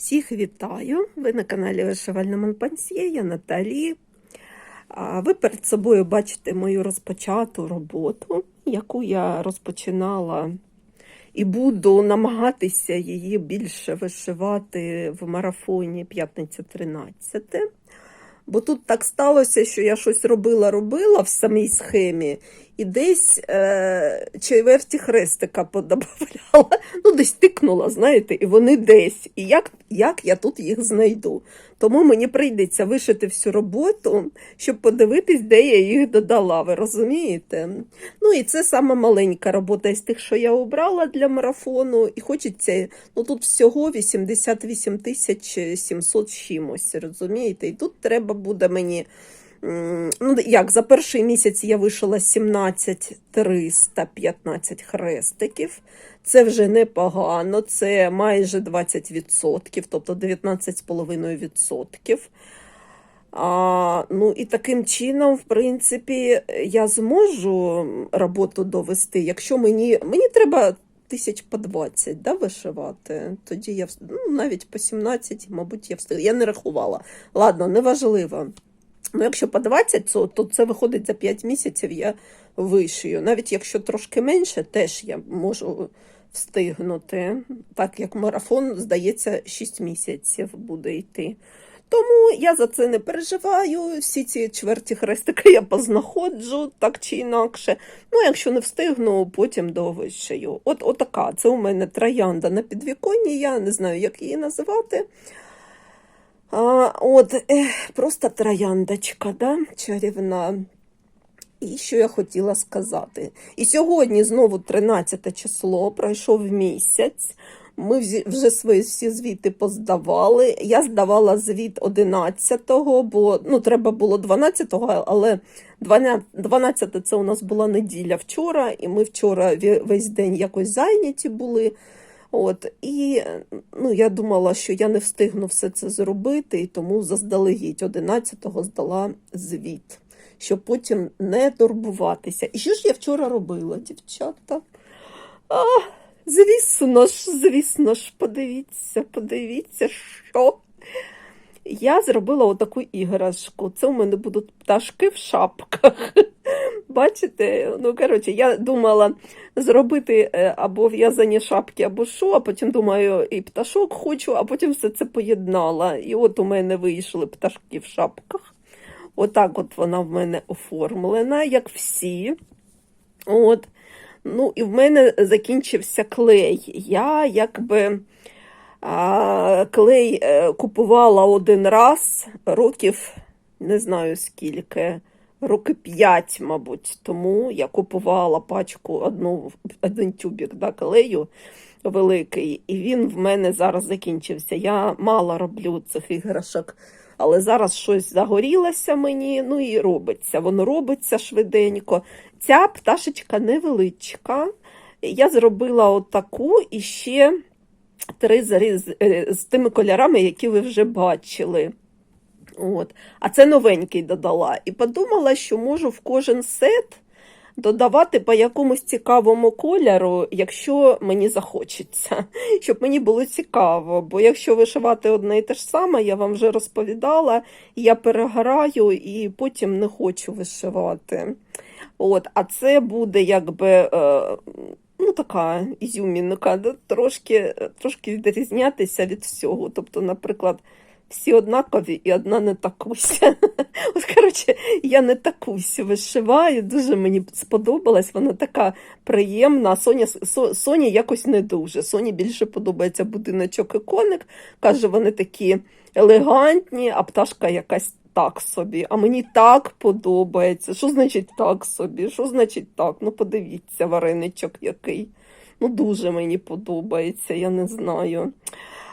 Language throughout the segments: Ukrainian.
Всіх вітаю! Ви на каналі Вишивальна Монпансьє, я Наталі. Ви перед собою бачите мою розпочату роботу, яку я розпочинала і буду намагатися її більше вишивати в марафоні п'ятниця 13. Бо тут так сталося, що я щось робила-робила в самій схемі, і десь е, чайверті хрестика подобавляла, ну десь тикнула, знаєте, і вони десь. І як, як я тут їх знайду? Тому мені прийдеться вишити всю роботу, щоб подивитись, де я їх додала. Ви розумієте? Ну і це сама маленька робота із тих, що я обрала для марафону. І хочеться, ну тут всього 88 тисяч 700 чимось, розумієте? І тут треба буде мені. Ну, як за перший місяць я вишила 17 315 хрестиків. Це вже непогано, це майже 20%, тобто 19,5%. А, ну і таким чином, в принципі, я зможу роботу довести, якщо мені, мені треба тисяч по 20 да, вишивати, тоді я ну, навіть по 17, мабуть, я встигла. Я не рахувала. Ладно, неважливо. Ну, якщо по 20, то, це виходить за 5 місяців я вишию. Навіть якщо трошки менше, теж я можу встигнути. Так як марафон, здається, 6 місяців буде йти. Тому я за це не переживаю. Всі ці чверті хрестики я познаходжу так чи інакше. Ну, якщо не встигну, потім довишию. От отака. Це у мене троянда на підвіконні, я не знаю, як її називати. А, от, просто трояндочка, да? чарівна. І що я хотіла сказати? І сьогодні знову 13 число, пройшов місяць. Ми вже свої всі звіти поздавали. Я здавала звіт 11-го, бо ну, треба було 12-го, але 12 це у нас була неділя вчора, і ми вчора весь день якось зайняті були. От, і ну, я думала, що я не встигну все це зробити, і тому заздалегідь 11-го здала звіт, щоб потім не турбуватися. І що ж я вчора робила, дівчата? А, звісно ж, звісно ж, подивіться, подивіться, що. Я зробила отаку іграшку. Це у мене будуть пташки в шапках. Бачите? Ну, коротше, я думала зробити е, або в'язані шапки, або що, а потім думаю, і пташок хочу, а потім все це поєднала. І от у мене вийшли пташки в шапках. Отак от вона в мене оформлена, як всі. От. Ну, і в мене закінчився клей. Я якби а, клей е, купувала один раз років, не знаю скільки, роки п'ять, мабуть. Тому я купувала пачку, одну, один тюбик да, клею великий, і він в мене зараз закінчився. Я мало роблю цих іграшок. Але зараз щось загорілося мені, ну і робиться. Воно робиться швиденько. Ця пташечка невеличка. Я зробила отаку і ще три заріз е, з тими кольорами, які ви вже бачили. От. А це новенький додала. І подумала, що можу в кожен сет додавати по якомусь цікавому кольору, якщо мені захочеться, щоб мені було цікаво. Бо якщо вишивати одне і те ж саме, я вам вже розповідала, я переграю і потім не хочу вишивати. От, а це буде якби. Е, Ну, така ізюмінка, трошки, трошки відрізнятися від всього. Тобто, наприклад, всі однакові і одна не такуся. От, коротше, я не такусь вишиваю, дуже мені сподобалась, вона така приємна. Соня, Со- Соні якось не дуже. Соні більше подобається будиночок і коник. Каже, вони такі елегантні, а пташка якась так собі. А мені так подобається. Що значить так собі? Що значить так? Ну, подивіться, вареничок який. Ну, дуже мені подобається, я не знаю.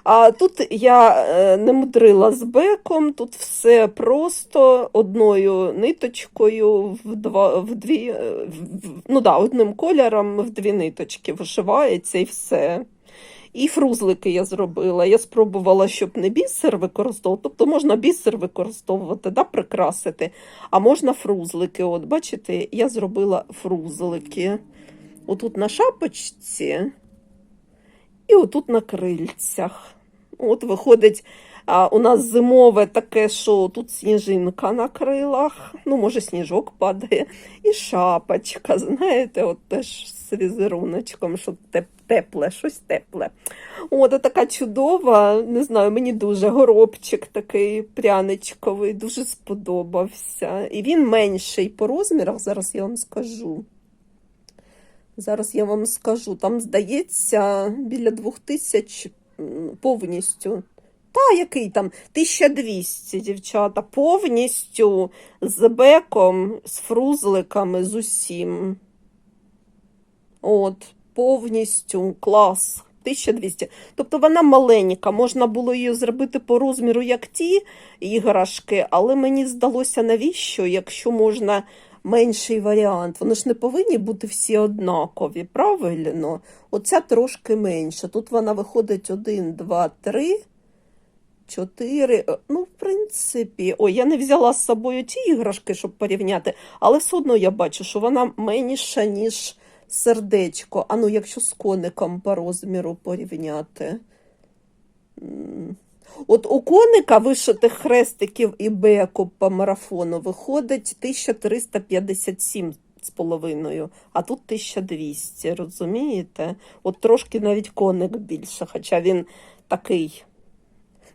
А тут я е, не мудрила з беком, тут все просто одною ниточкою в два, в дві, е, ну да, одним кольором в дві ниточки вишивається і все. І фрузлики я зробила. Я спробувала, щоб не бісер використовувати. Тобто можна бісер використовувати, да, прикрасити, а можна фрузлики. От бачите, я зробила фрузлики. Отут на шапочці і отут на крильцях. От виходить, у нас зимове таке, що тут сніжинка на крилах, ну, може, сніжок падає, і шапочка, знаєте, от теж з візеруночком, що тепле, щось тепле. От, така чудова, не знаю, мені дуже горобчик такий пряничковий, дуже сподобався. І він менший по розмірах, зараз я вам скажу. Зараз я вам скажу, там, здається, біля двох тисяч м, повністю. Та, який там? 1200, дівчата, повністю з беком, з фрузликами, з усім. От, повністю клас. 1200. Тобто вона маленька, можна було її зробити по розміру, як ті іграшки, але мені здалося, навіщо, якщо можна менший варіант. Вони ж не повинні бути всі однакові, правильно? Оця трошки менша. Тут вона виходить 1, 2, 3, 4. Ну, в принципі, ой, я не взяла з собою ті іграшки, щоб порівняти, але все одно я бачу, що вона менша, ніж сердечко. А ну, якщо з коником по розміру порівняти. От у коника вишитих хрестиків і беку по марафону виходить 1357 з половиною, а тут 1200, розумієте? От трошки навіть коник більше, хоча він такий.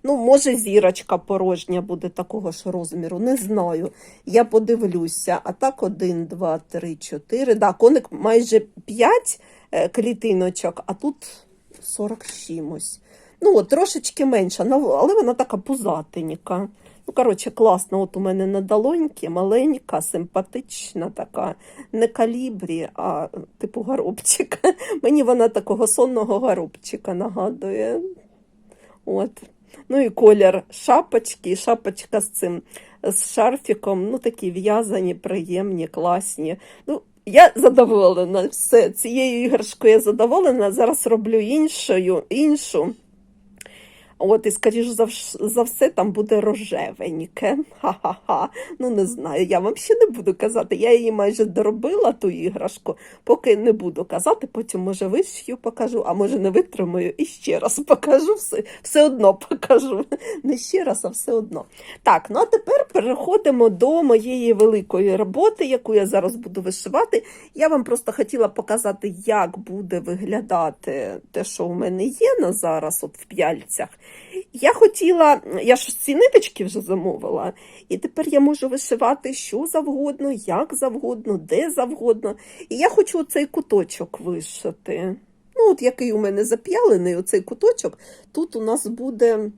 Ну, може, зірочка порожня буде такого ж розміру, не знаю. Я подивлюся. А так, один, два, три, чотири. Да, коник майже 5 клітиночок, а тут 40 з чимось. Ну, от, трошечки менша, але вона така пузатенька. Ну, коротше, класно. От у мене на долоньки, маленька, симпатична така, не калібрі, а типу горобчика. Мені вона такого сонного горобчика нагадує. От. Ну і колір шапочки, шапочка з цим з шарфіком, ну такі в'язані, приємні, класні. Ну, я задоволена. Все, цією іграшкою я задоволена. Зараз роблю іншою, іншу. От, і, скоріш за, за все, там буде рожевеньке. Ха-ха-ха. Ну, не знаю, я вам ще не буду казати. Я її майже доробила, ту іграшку, поки не буду казати, потім, може, вишью покажу, а може, не витримаю і ще раз покажу. Все, все одно покажу. Не ще раз, а все одно. Так, ну а тепер переходимо до моєї великої роботи, яку я зараз буду вишивати. Я вам просто хотіла показати, як буде виглядати те, що у мене є на зараз, от в п'яльцях. Я хотіла, я ж ці ниточки вже замовила, і тепер я можу вишивати що завгодно, як завгодно, де завгодно. І я хочу цей куточок вишити. Ну, от який у мене зап'ялений, оцей куточок, тут у нас буде,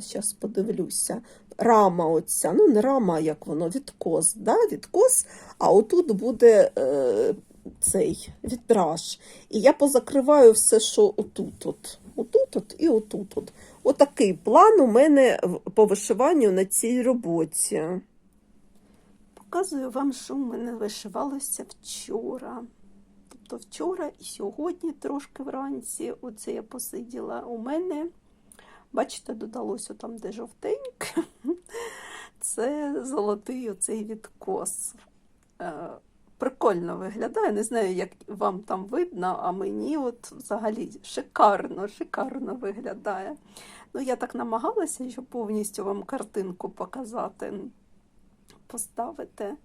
зараз подивлюся, рама оця, ну не рама, як воно, відкос, да? відкос, а отут буде е, цей вітраж. І я позакриваю все, що отут, от, отут от і отут. От. Отакий план у мене по вишиванню на цій роботі. Показую вам, що у мене вишивалося вчора. Тобто вчора і сьогодні трошки вранці. Оце я посиділа. У мене, бачите, додалося там, де жовтеньке. Це золотий оцей відкос. Прикольно виглядає. Не знаю, як вам там видно, а мені от взагалі шикарно, шикарно виглядає. Ну, я так намагалася, щоб повністю вам картинку показати, поставити.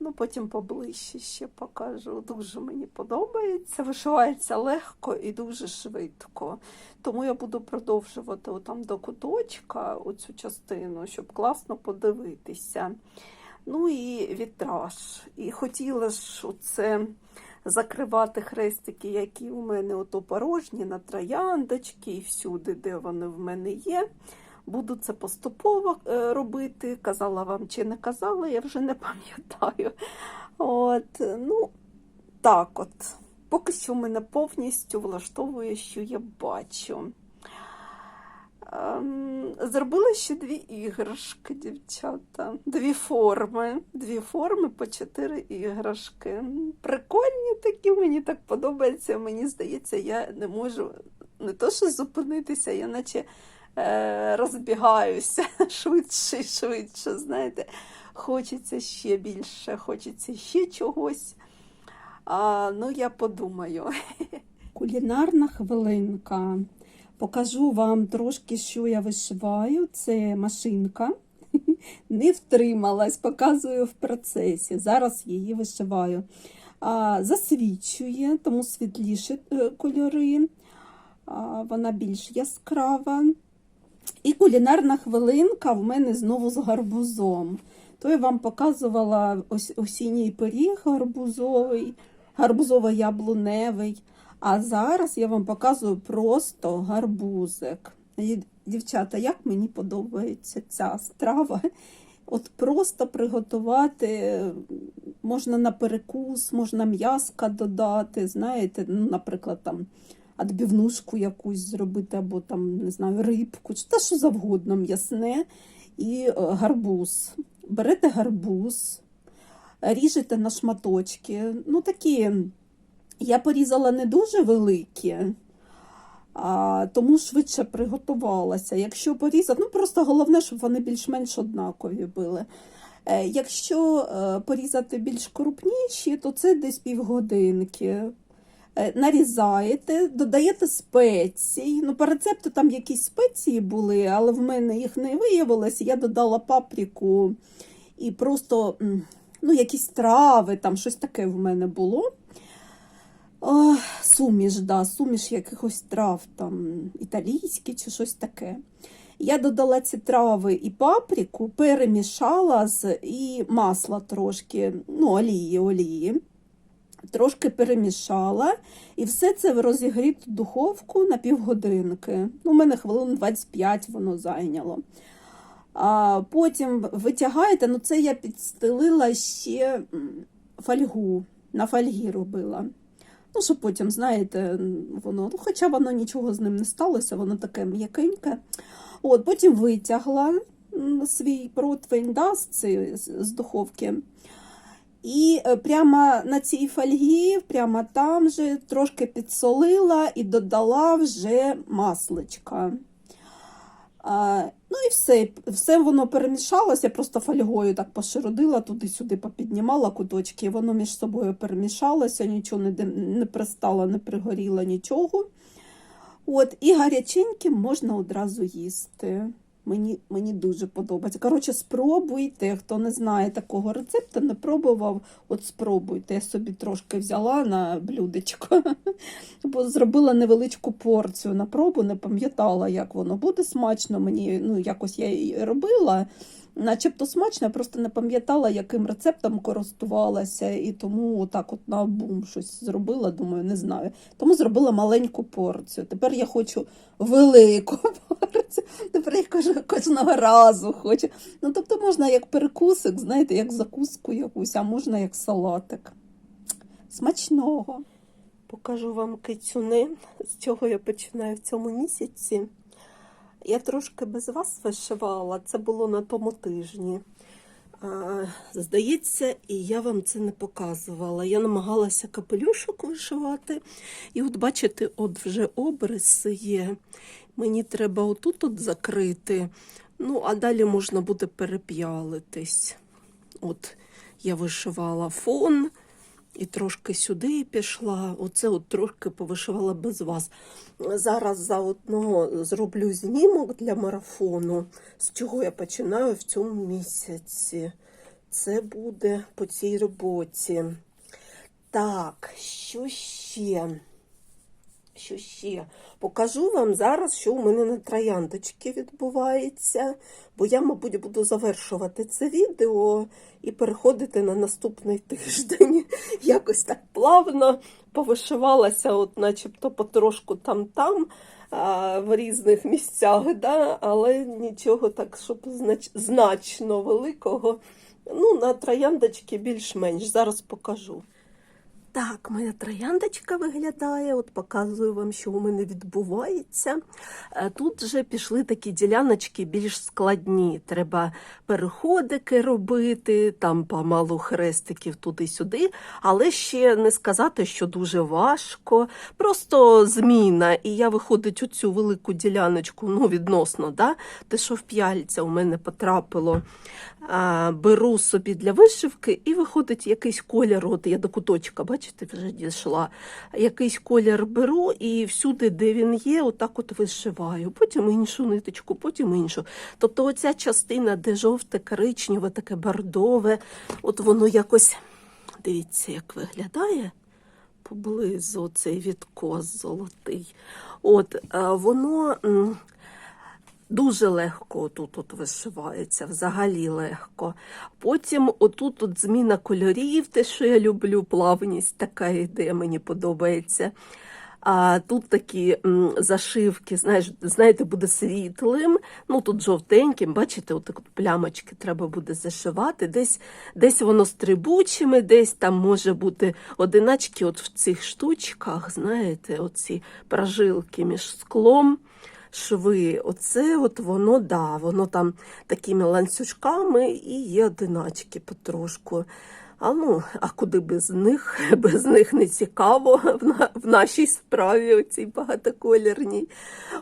Ну, потім поближче ще покажу. Дуже мені подобається. Вишивається легко і дуже швидко. Тому я буду продовжувати отам до куточка оцю частину, щоб класно подивитися. Ну і вітраж. І хотіла ж оце закривати хрестики, які у мене ото порожні, на трояндочки і всюди, де вони в мене є. Буду це поступово е, робити. Казала вам чи не казала, я вже не пам'ятаю. От, ну, так от. Поки що мене повністю влаштовує, що я бачу. Ем, Зробила ще дві іграшки, дівчата. Дві форми. Дві форми по чотири іграшки. Прикольні такі, мені так подобається. Мені здається, я не можу не то, що зупинитися, я наче е, розбігаюся швидше і швидше. Знаєте, хочеться ще більше, хочеться ще чогось. А, ну, я подумаю. Кулінарна хвилинка. Покажу вам трошки, що я вишиваю. Це машинка. Не втрималась, показую в процесі. Зараз її вишиваю. А, засвічує, тому світліші е, кольори, а, вона більш яскрава. І кулінарна хвилинка в мене знову з гарбузом. То я вам показувала ось осінній пиріг гарбузовий, гарбузово-яблуневий. А зараз я вам показую просто гарбузик. Дівчата, як мені подобається ця страва. От просто приготувати можна на перекус, можна м'яска додати, знаєте, ну, наприклад, там адбівнушку якусь зробити, або там, не знаю, рибку, чи те, що завгодно м'ясне, і е, гарбуз. Берете гарбуз, ріжете на шматочки. Ну, такі, я порізала не дуже великі, а, тому швидше приготувалася. Якщо порізати, ну просто головне, щоб вони більш-менш однакові були. Е, Якщо е, порізати більш крупніші, то це десь півгодинки. Е, Нарізаєте, додаєте спецій. Ну, по рецепту там якісь спеції були, але в мене їх не виявилось. Я додала паприку і просто ну, якісь трави, там щось таке в мене було. Суміш, да, суміш якихось трав, там, італійські чи щось таке. Я додала ці трави і паприку, перемішала з і масла трошки, ну, олії, олії. Трошки перемішала, і все це в розігріту духовку на півгодинки. Ну, у мене хвилин 25 воно зайняло. А потім витягаєте, ну це я підстелила ще фольгу, на фольгі робила. Ну, що потім, знаєте, воно, ну, хоча воно нічого з ним не сталося, воно таке м'якеньке. От, потім витягла свій противень да, з, духовки. І е, прямо на цій фольгі, прямо там же трошки підсолила і додала вже масличка. Ну і все, все воно перемішалося, просто фольгою так поширодила, туди-сюди попіднімала куточки, воно між собою перемішалося, нічого не, не пристало, не пригоріло, нічого. От, і гаряченьким можна одразу їсти. Мені, мені дуже подобається. Коротше, спробуйте, хто не знає такого рецепту, не пробував, от спробуйте. Я собі трошки взяла на блюдечко, бо зробила невеличку порцію на пробу, не пам'ятала, як воно буде смачно. Мені ну, якось я її робила. Начебто смачно, я просто не пам'ятала, яким рецептом користувалася, і тому отак от на бум щось зробила, думаю, не знаю. Тому зробила маленьку порцію. Тепер я хочу велику порцію. Тепер я кажу, кожного разу хочу. Ну, тобто можна як перекусик, знаєте, як закуску якусь, а можна як салатик. Смачного. Покажу вам кицюни, з чого я починаю в цьому місяці. Я трошки без вас вишивала, це було на тому тижні. Здається, і я вам це не показувала. Я намагалася капелюшок вишивати. І от бачите, от вже обриси є. Мені треба отут от закрити. Ну, а далі можна буде переп'ялитись. От я вишивала фон і трошки сюди пішла. Оце от трошки повишивала без вас. Зараз заодно зроблю знімок для марафону, з чого я починаю в цьому місяці. Це буде по цій роботі. Так, що ще? Що ще? Покажу вам зараз, що у мене на трояндочці відбувається, бо я, мабуть, буду завершувати це відео і переходити на наступний тиждень. Якось так плавно повишивалася, от начебто потрошку там-там в різних місцях, да? але нічого так, щоб знач... значно великого. Ну, на трояндочки більш-менш. Зараз покажу. Так, моя трояндочка виглядає. От показую вам, що у мене відбувається. Е, Тут вже пішли такі діляночки більш складні. Треба переходики робити, там помалу хрестиків туди-сюди, але ще не сказати, що дуже важко. Просто зміна. І я виходить оцю велику діляночку, ну, відносно, да? те, що в п'яльця у мене потрапило. Беру собі для вишивки і виходить якийсь колір, от я до куточка, бачите? Бачите, вже дійшла. Якийсь колір беру і всюди, де він є, отак от вишиваю. Потім іншу ниточку, потім іншу. Тобто оця частина, де жовте, коричневе, таке бордове, от воно якось, дивіться, як виглядає поблизу цей відкос золотий. От, е, воно дуже легко тут от вишивається, взагалі легко. Потім отут от зміна кольорів, те, що я люблю, плавність така йде, мені подобається. А тут такі зашивки, знаєш, знаєте, буде світлим, ну тут жовтеньким, бачите, от плямочки треба буде зашивати. Десь, десь воно стрибучими, десь там може бути одиначки от в цих штучках, знаєте, оці прожилки між склом. Шви, оце от воно, да, воно там такими ланцюжками і є одиначки потрошку. А ну, а куди без них? Без них не цікаво в, на, в нашій справі, оцій багатоколірній.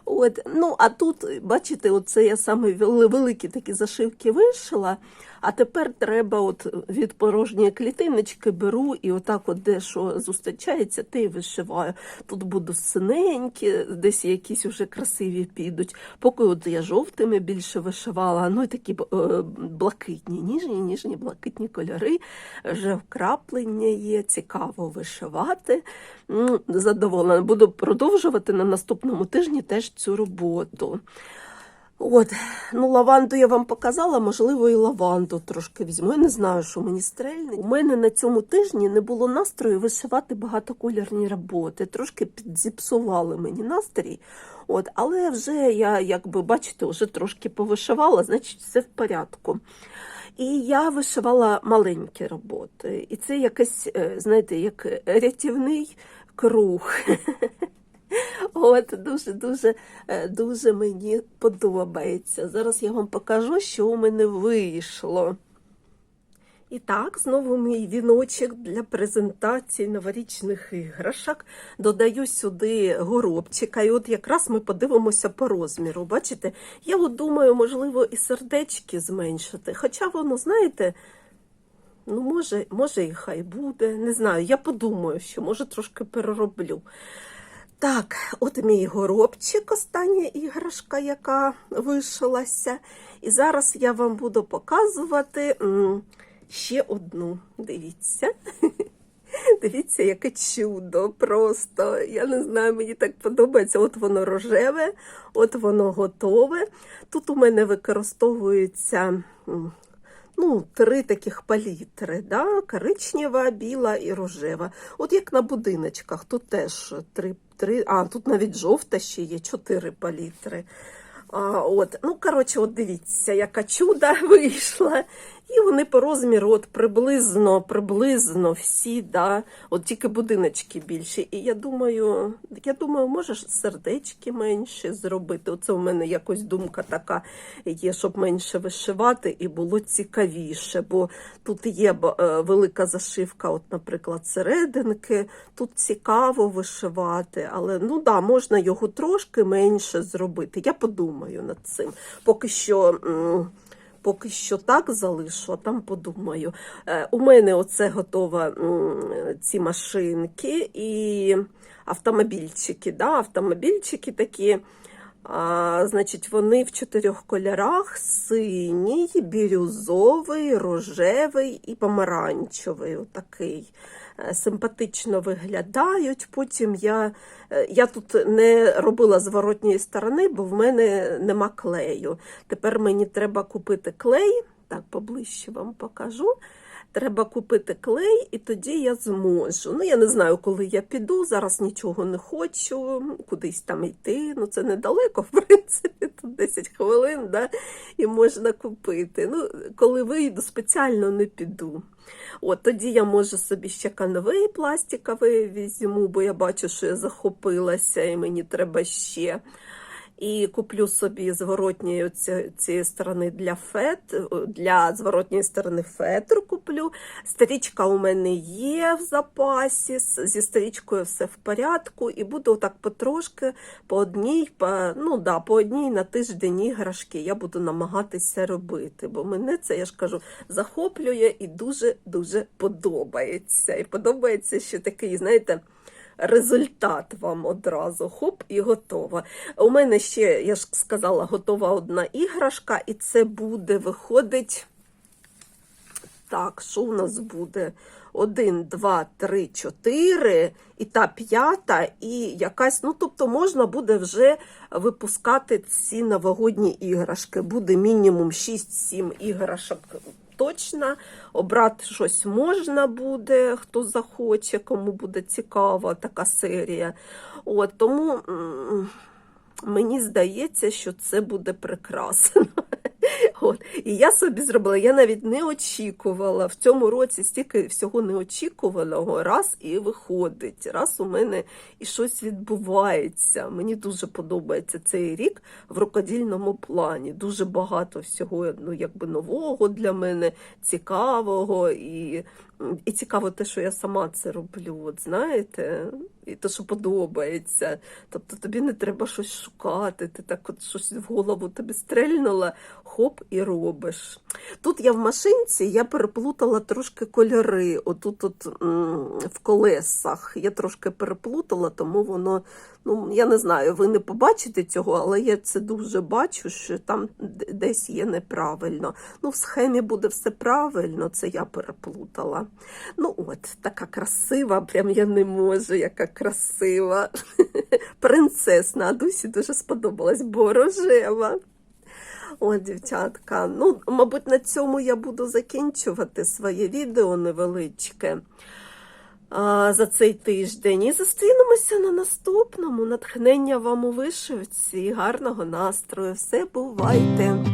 От, ну, а тут, бачите, оце я саме великі такі зашивки вишила, а тепер треба от від порожньої клітиночки беру і отак от де що зустрічається, те й вишиваю. Тут буду синенькі, десь якісь вже красиві підуть. Поки от я жовтими більше вишивала, ну і такі е, блакитні, ніжні, ніжні блакитні кольори, вже вкраплення є, цікаво вишивати. Задоволена. Буду продовжувати на наступному тижні теж цю роботу. От, ну лаванду я вам показала, можливо, і лаванду трошки візьму. Я не знаю, що мені стрельне. У мене на цьому тижні не було настрою вишивати багатоколірні роботи. Трошки підзіпсували мені настрій. От, але вже я, якби бачите, вже трошки повишивала, значить, все в порядку. І я вишивала маленькі роботи. І це якесь, е, знаєте, як рятівний круг. От дуже дуже е, дуже мені подобається. Зараз я вам покажу, що у мене вийшло. І так, знову мій віночок для презентації новорічних іграшок. Додаю сюди горобчика. І от якраз ми подивимося по розміру. Бачите, я от думаю, можливо, і сердечки зменшити. Хоча воно, знаєте, ну, може, може, і хай буде. Не знаю, я подумаю, що може трошки перероблю. Так, от мій горобчик, остання іграшка, яка вишилася. І зараз я вам буду показувати ще одну. Дивіться. Дивіться, яке чудо просто. Я не знаю, мені так подобається. От воно рожеве, от воно готове. Тут у мене використовуються м, ну, три таких палітри: да? коричнева, біла і рожева. От як на будиночках, тут теж три, три, а тут навіть жовта ще є, чотири палітри. А, от, ну, коротше, от дивіться, яка чуда вийшла. І вони по розміру от приблизно, приблизно всі, да, от тільки будиночки більші. І я думаю, я думаю, можеш сердечки менше зробити. Оце у мене якось думка така є, щоб менше вишивати і було цікавіше. Бо тут є е, велика зашивка, от, наприклад, серединки. Тут цікаво вишивати, але ну да, можна його трошки менше зробити. Я подумаю над цим. Поки що. Поки що так залишу, а там подумаю. Е, у мене оце готова ці машинки і автомобільчики. Да? Автомобільчики такі. А, значить, вони в чотирьох кольорах: синій, бірюзовий, рожевий і помаранчевий. Отакий. Е, Симпатично виглядають. Потім я, е, я тут не робила зворотньої сторони, бо в мене нема клею. Тепер мені треба купити клей. Так, поближче вам покажу. Треба купити клей, і тоді я зможу. Ну, я не знаю, коли я піду. Зараз нічого не хочу, кудись там йти. Ну, це недалеко, в принципі, тут 10 хвилин, да, і можна купити. Ну, коли вийду, спеціально не піду. От тоді я можу собі ще канвей пластиковий візьму, бо я бачу, що я захопилася, і мені треба ще. І куплю собі зворотньої цієї сторони для фет, для зворотньої сторони фетр куплю. Стрічка у мене є в запасі, зі стрічкою все в порядку, і буду так потрошки по одній, по, ну да, по одній на тиждень іграшки я буду намагатися робити, бо мене це, я ж кажу, захоплює і дуже-дуже подобається. І подобається, що такий, знаєте, результат вам одразу. Хоп, і готово. У мене ще, я ж сказала, готова одна іграшка, і це буде виходить. Так, що у нас буде? Один, два, три, чотири, і та п'ята, і якась, ну тобто можна буде вже випускати ці новогодні іграшки. Буде мінімум 6-7 іграшок точно. Обрати щось можна буде, хто захоче, кому буде цікава така серія. От, тому мені здається, що це буде прекрасно. От. І я собі зробила, я навіть не очікувала. В цьому році стільки всього неочікуваного, раз і виходить, раз у мене і щось відбувається. Мені дуже подобається цей рік в рукодільному плані. Дуже багато всього ну, якби нового для мене, цікавого. І, і цікаво те, що я сама це роблю. От знаєте, і те, що подобається. Тобто тобі не треба щось шукати, ти так от щось в голову тобі стрельнула, хоп, і робиш. Тут я в машинці я переплутала трошки кольори. Отут от, в колесах я трошки переплутала, тому воно, ну я не знаю, ви не побачите цього, але я це дуже бачу, що там десь є неправильно. Ну, в схемі буде все правильно, це я переплутала. Ну от, така красива, прям я не можу, яка красива. Принцесна, Дусі дуже сподобалась, бо рожева. О, дівчатка. Ну, мабуть, на цьому я буду закінчувати своє відео невеличке а, за цей тиждень. І зустрінемося на наступному. Натхнення вам у вишивці, гарного настрою. Все бувайте!